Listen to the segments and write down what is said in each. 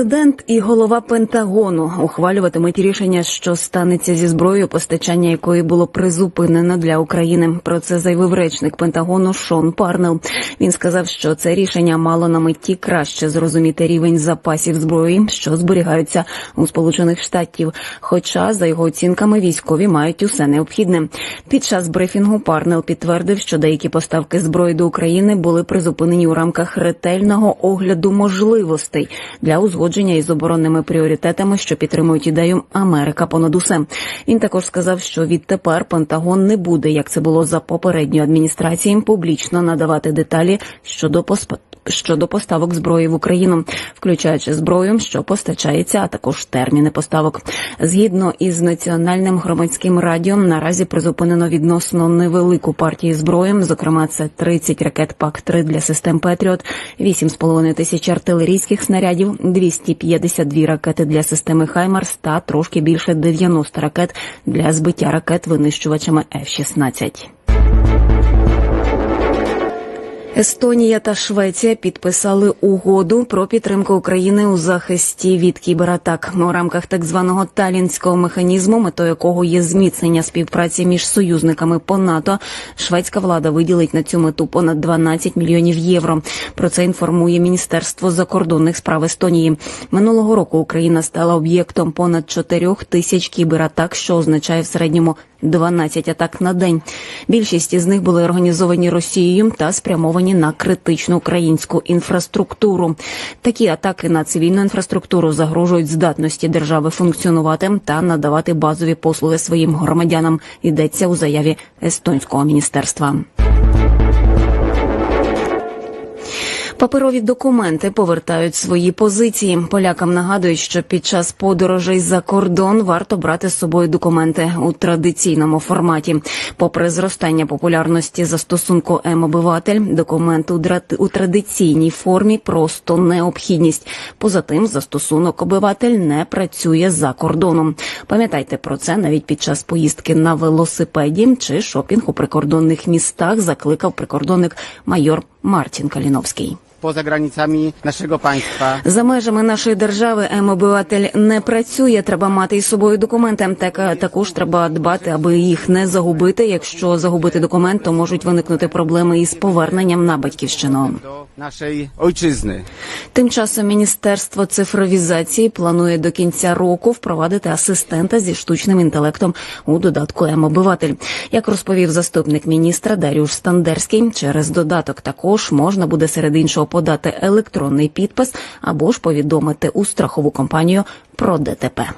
Президент і голова Пентагону ухвалюватимуть рішення, що станеться зі зброєю, постачання якої було призупинено для України. Про це заявив речник Пентагону Шон Парнел. Він сказав, що це рішення мало на меті краще зрозуміти рівень запасів зброї, що зберігаються у Сполучених Штатів. Хоча, за його оцінками, військові мають усе необхідне. Під час брифінгу Парнел підтвердив, що деякі поставки зброї до України були призупинені у рамках ретельного огляду можливостей для узгодження із оборонними пріоритетами, що підтримують ідею Америка понад усе. Він також сказав, що відтепер Пентагон не буде, як це було за попередньою адміністрацією, публічно надавати деталі щодо поспа щодо поставок зброї в Україну, включаючи зброю, що постачається, а також терміни поставок. Згідно із національним громадським радіо, наразі призупинено відносно невелику партію зброї. Зокрема, це 30 ракет ПАК-3 для систем Петріот, 8,5 тисяч артилерійських снарядів, 252 ракети для системи Хаймарс та трошки більше 90 ракет для збиття ракет винищувачами F-16. Естонія та Швеція підписали угоду про підтримку України у захисті від кібератак у рамках так званого талінського механізму, метою якого є зміцнення співпраці між союзниками по НАТО. Шведська влада виділить на цю мету понад 12 мільйонів євро. Про це інформує Міністерство закордонних справ Естонії. Минулого року Україна стала об'єктом понад 4 тисяч кібератак, що означає в середньому 12 атак на день. Більшість із них були організовані Росією та спрямовані на критичну українську інфраструктуру. Такі атаки на цивільну інфраструктуру загрожують здатності держави функціонувати та надавати базові послуги своїм громадянам. Йдеться у заяві естонського міністерства. Паперові документи повертають свої позиції. Полякам нагадують, що під час подорожей за кордон варто брати з собою документи у традиційному форматі. Попри зростання популярності застосунку М-обиватель, документ у, традиційній формі просто необхідність. Поза тим, застосунок обиватель не працює за кордоном. Пам'ятайте про це навіть під час поїздки на велосипеді чи шопінг у прикордонних містах. Закликав прикордонник майор Мартін Каліновський. Poza granicami naszego państwa. За межами нашої держави М-обиватель не працює. Треба мати із собою документи. Так також треба дбати, аби їх не загубити. Якщо загубити документ, то можуть виникнути проблеми із поверненням на батьківщину. naszej ojczyzny. Тим часом міністерство цифровізації планує до кінця року впровадити асистента зі штучним інтелектом у додатку М-обиватель. Як розповів заступник міністра Дарюш Стандерський, через додаток також можна буде серед іншого подати електронний підпис або ж повідомити у страхову компанію про ДТП.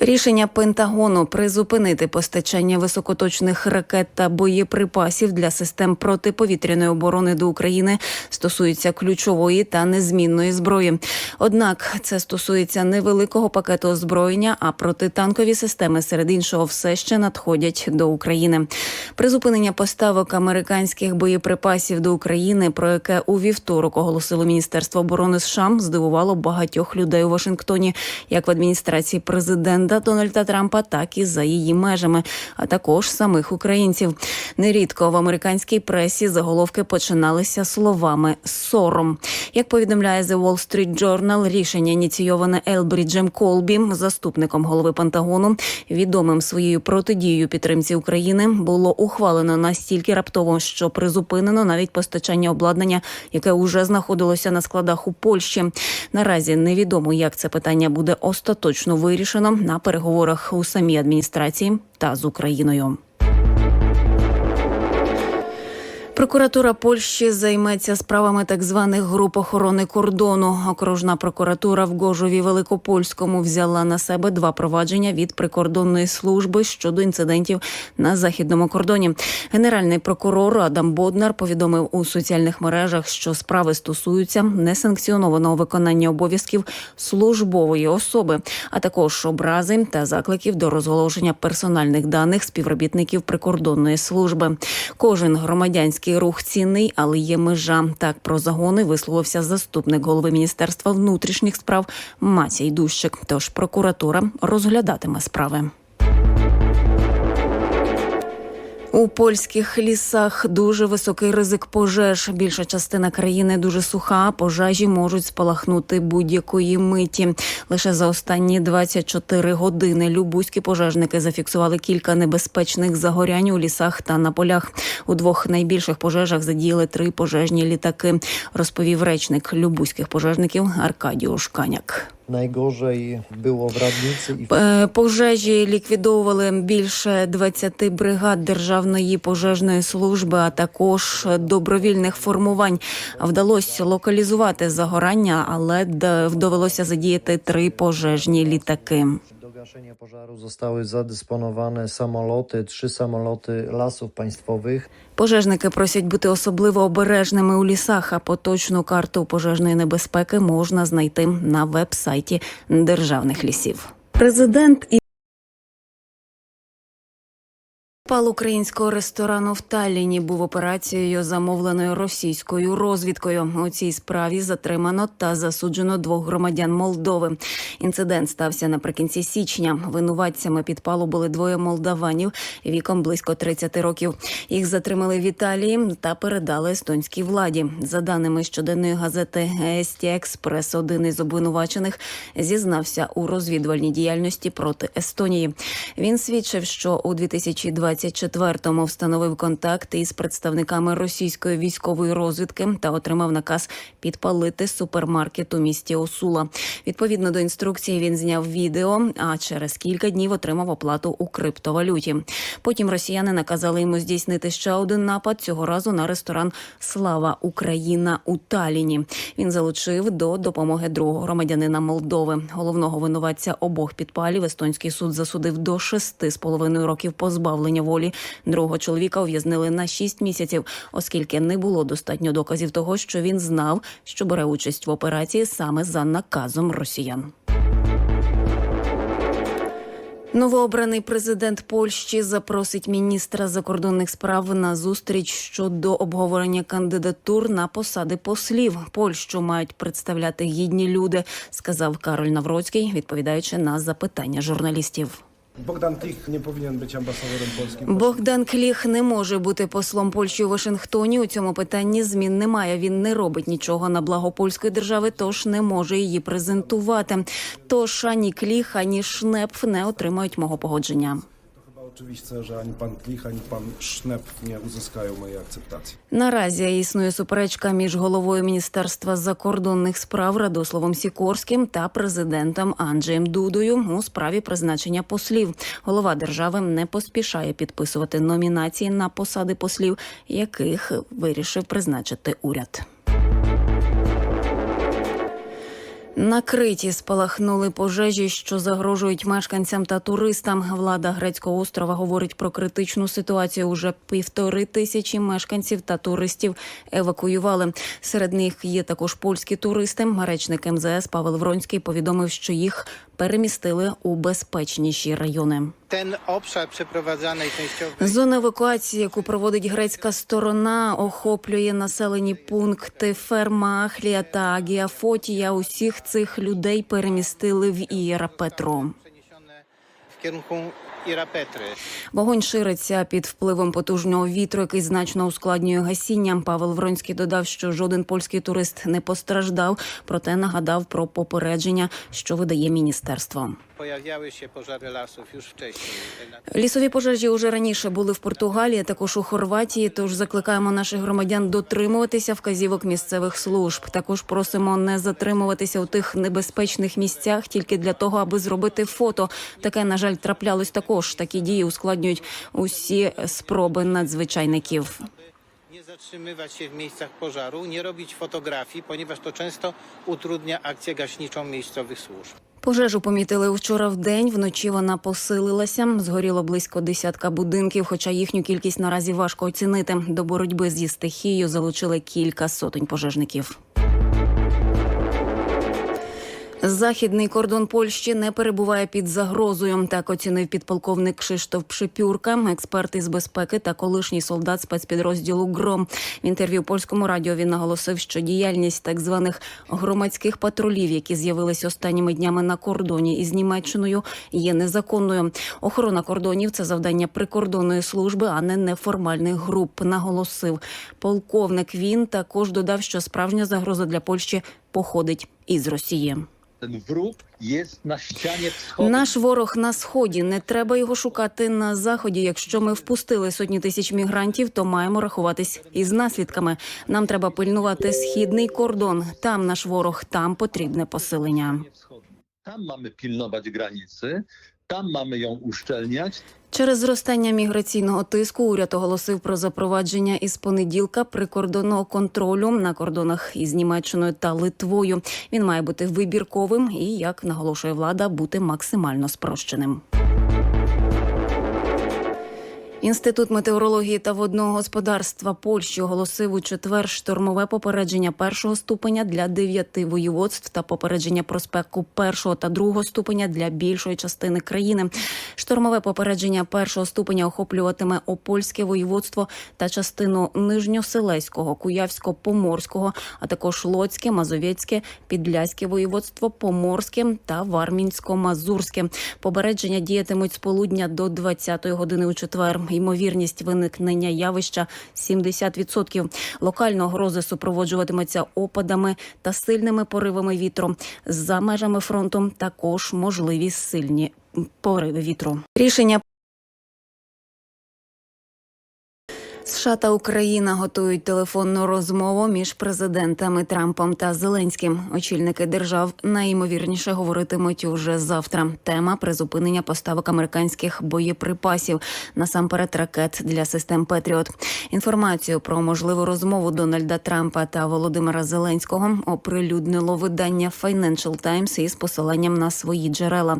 Рішення Пентагону призупинити постачання високоточних ракет та боєприпасів для систем протиповітряної оборони до України стосується ключової та незмінної зброї. Однак це стосується невеликого пакету озброєння, а протитанкові системи серед іншого все ще надходять до України. Призупинення поставок американських боєприпасів до України, про яке у вівторок оголосило Міністерство оборони США, здивувало багатьох людей у Вашингтоні, як в адміністрації президента Дональда Трампа, так і за її межами, а також самих українців. Нерідко в американській пресі заголовки починалися словами сором. Як повідомляє The Wall Street Journal, рішення ініційоване Елбріджем Колбі, заступником голови Пентагону, відомим своєю протидією підтримці України, було ухвалено настільки раптово, що призупинено навіть постачання обладнання, яке уже знаходилося на складах у Польщі. Наразі невідомо, як це питання буде остаточно вирішено на переговорах у самій адміністрації та з Україною. Прокуратура Польщі займеться справами так званих груп охорони кордону. Окружна прокуратура в Гожові Великопольському взяла на себе два провадження від прикордонної служби щодо інцидентів на західному кордоні. Генеральний прокурор Адам Боднар повідомив у соціальних мережах, що справи стосуються несанкціонованого виконання обов'язків службової особи, а також образи та закликів до розголошення персональних даних співробітників прикордонної служби. Кожен громадянський рух цінний, але є межа. Так про загони висловився заступник голови міністерства внутрішніх справ Матій Дущик. Тож прокуратура розглядатиме справи. У польських лісах дуже високий ризик пожеж. Більша частина країни дуже суха. Пожежі можуть спалахнути будь-якої миті. Лише за останні 24 години любузькі пожежники зафіксували кілька небезпечних загорянь у лісах та на полях. У двох найбільших пожежах задіяли три пожежні літаки. Розповів речник любузьких пожежників Аркадіуш Каняк. Najgorzej було в w Е, Пожежі ліквідовували більше 20 бригад державної пожежної служби, а також добровільних формувань. Вдалося локалізувати загорання, але довелося задіяти три пожежні літаки. Do gaszenia pożaru zostały zadysponowane samoloty, trzy samoloty lasów państwowych. Пожежники просять бути особливо обережними у лісах. А поточну карту пожежної небезпеки можна знайти на веб-сайті державних лісів. Президент і Пал українського ресторану в Талліні був операцією, замовленою російською розвідкою. У цій справі затримано та засуджено двох громадян Молдови. Інцидент стався наприкінці січня. Винуватцями підпалу були двоє молдаванів віком близько 30 років. Їх затримали в Італії та передали естонській владі. За даними щоденної газети «Ести Експрес», один із обвинувачених зізнався у розвідувальній діяльності проти Естонії. Він свідчив, що у 2024-му встановив контакти із представниками російської військової розвідки та отримав наказ підпалити супермаркет у місті Осула. Відповідно до інструкції, він зняв відео, а через кілька днів отримав оплату у криптовалюті. Потім росіяни наказали йому здійснити ще один напад цього разу на ресторан Слава Україна у Таліні. Він залучив до допомоги другого громадянина Молдови. Головного винуватця обох підпалів естонський суд засудив до шести з половиною років позбавлення волі. Другого чоловіка ув'язнили на шість місяців, оскільки не було достатньо доказів того, що він знав, що бере участь в операції саме за наказом росіян. Новообраний президент Польщі запросить міністра закордонних справ на зустріч щодо обговорення кандидатур на посади послів. Польщу мають представляти гідні люди, сказав Кароль Навроцький, відповідаючи на запитання журналістів. Bogdan Кліх не повинен бути амбасадором polskim. Богдан Кліх не може бути послом Польщі у Вашингтоні. У цьому питанні змін немає. Він не робить нічого на благо польської держави, тож не може її презентувати. Тож ані Кліх, ані Шнепф не отримають мого погодження. Oczywiste, że ani pan Klich, ani pan Sznep nie uzyskają mojej akceptacji. Наразі існує суперечка між головою міністерства закордонних справ Радославом Сікорським та президентом Анджеєм Дудою у справі призначення послів. Голова держави не поспішає підписувати номінації на посади послів, яких вирішив призначити уряд. На Криті спалахнули пожежі, що загрожують мешканцям та туристам. Влада грецького острова говорить про критичну ситуацію. Уже півтори тисячі мешканців та туристів евакуювали. Серед них є також польські туристи. Речник МЗС Павел Вронський повідомив, що їх перемістили у безпечніші райони. Ten obszar przeprowadzanej Зона евакуації, яку проводить грецька сторона, охоплює населені пункти Ферма, Ахлія та Агіафотія. Усіх цих людей перемістили в Ієра Петро. w kierunku. Вогонь шириться під впливом потужного вітру, який значно ускладнює гасіння. Павел Вронський додав, що жоден польський турист не постраждав, проте нагадав про попередження, що видає міністерство. Pożary lasów już Лісові пожежі уже раніше були в Португалії, також у Хорватії. Тож закликаємо наших громадян дотримуватися вказівок місцевих служб. Також просимо не затримуватися у тих небезпечних місцях тільки для того, аби зробити фото. Таке на жаль траплялось також. Такі дії ускладнюють усі спроби надзвичайників. Nie zatrzymywać się w miejscach pożaru, nie robić fotografii, ponieważ to często utrudnia akcję gaśniczą miejscowych służb. Пожежу помітили вчора в день. Вночі вона посилилася. Згоріло близько десятка будинків, хоча їхню кількість наразі важко оцінити. До боротьби зі стихією залучили кілька сотень пожежників. Західний кордон Польщі не перебуває під загрозою. Так оцінив підполковник Кшиштоф Пшипюрка, експерт із безпеки та колишній солдат спецпідрозділу ГРОМ. В інтерв'ю польському радіо він наголосив, що діяльність так званих громадських патрулів, які з'явились останніми днями на кордоні із Німеччиною, є незаконною. Охорона кордонів це завдання прикордонної служби, а не неформальних груп. Наголосив полковник. Він також додав, що справжня загроза для Польщі походить із Росії. Наш ворог на сході. Не треба його шукати на заході. Якщо ми впустили сотні тисяч мігрантів, то маємо рахуватись із наслідками. Нам треба пильнувати східний кордон. Там наш ворог, там потрібне посилення. Там маємо mamy pilnować tam mamy ją uszczelniać, Через зростання міграційного тиску уряд оголосив про запровадження із понеділка прикордонного контролю на кордонах із Німеччиною та Литвою. Він має бути вибірковим і, як наголошує влада, бути максимально спрощеним. Інститут метеорології та водного господарства Польщі оголосив у четвер штормове попередження першого ступеня для дев'яти воєводств та попередження про спеку першого та другого ступеня для більшої частини країни. Штормове попередження першого ступеня охоплюватиме Опольське воєводство та частину Нижньоселеського, Куявсько-Поморського, а також Лоцьке, Мазовецьке, Підляське воєводство, Поморське та Вармінсько-Мазурське. Попередження діятимуть з полудня до 20-ї години у четвер. Ймовірність виникнення явища 70%. Локально грози супроводжуватиметься опадами та сильними поривами вітру. За межами фронту також можливі сильні пориви вітру. Рішення США та Україна готують телефонну розмову між президентами Трампом та Зеленським. Очільники держав найімовірніше говоритимуть уже завтра. Тема призупинення поставок американських боєприпасів насамперед ракет для систем Петріот. Інформацію про можливу розмову Дональда Трампа та Володимира Зеленського оприлюднило видання Financial Times із посиланням на свої джерела.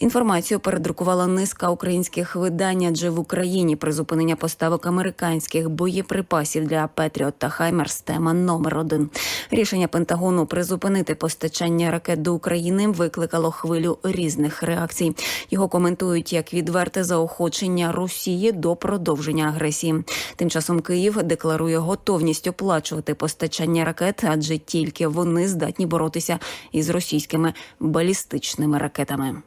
Інформацію передрукувала низка українських видань, адже в Україні призупинення поставок американських боєприпасів для Петріот та Хаймерс тема номер один. Рішення Пентагону призупинити постачання ракет до України викликало хвилю різних реакцій. Його коментують як відверте заохочення Росії до продовження агресії. Тим часом Київ декларує готовність оплачувати постачання ракет, адже тільки вони здатні боротися із російськими балістичними ракетами.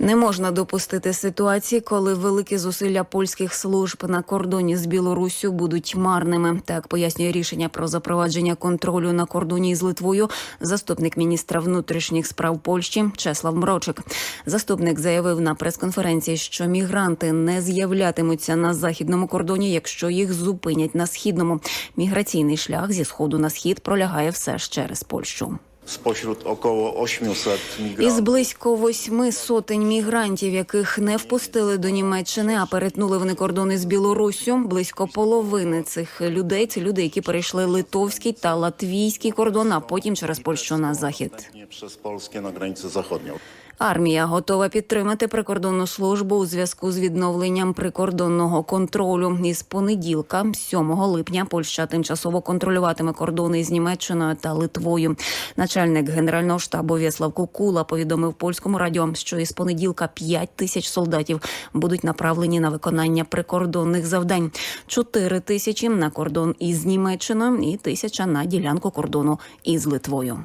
Не можна допустити ситуації, коли великі зусилля польських служб на кордоні з Білоруссю будуть марними. Так пояснює рішення про запровадження контролю на кордоні з Литвою заступник міністра внутрішніх справ Польщі Чеслав Мрочик. Заступник заявив на прес-конференції, що мігранти не з'являтимуться на західному кордоні, якщо їх зупинять на східному. Міграційний шлях зі сходу на схід пролягає все ж через Польщу. Spośród около 800 Із близько восьми сотень мігрантів, яких не впустили до Німеччини, а перетнули вони кордони з Білоруссю. Близько половини цих людей це люди, які перейшли литовський та латвійський кордон, а потім через Польщу на захід. Через przez на granicę zachodnią. Армія готова підтримати прикордонну службу у зв'язку з відновленням прикордонного контролю. Із понеділка, 7 липня, Польща тимчасово контролюватиме кордони з Німеччиною та Литвою. Начальник генерального штабу В'яслав Кукула повідомив польському радіо, що із понеділка 5 тисяч солдатів будуть направлені на виконання прикордонних завдань. 4 тисячі на кордон із Німеччиною і тисяча на ділянку кордону із Литвою.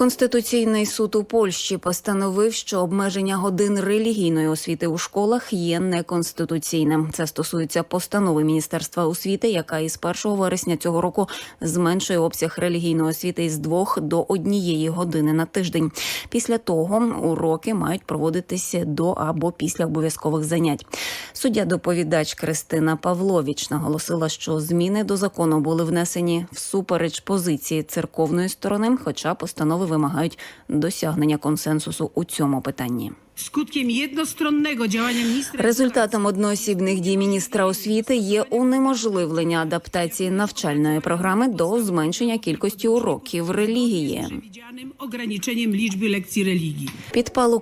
Конституційний суд у Польщі постановив, що обмеження годин релігійної освіти у школах є неконституційним. Це стосується постанови Міністерства освіти, яка із 1 вересня цього року зменшує обсяг релігійної освіти із двох до однієї години на тиждень. Після того уроки мають проводитися до або після обов'язкових занять. Суддя доповідач Кристина Павлович наголосила, що зміни до закону були внесені всупереч позиції церковної сторони, хоча постанови вимагають досягнення консенсусу у цьому питанні. Результатом одноосібних дій міністра освіти є унеможливлення адаптації навчальної програми до зменшення кількості уроків релігії. Підпал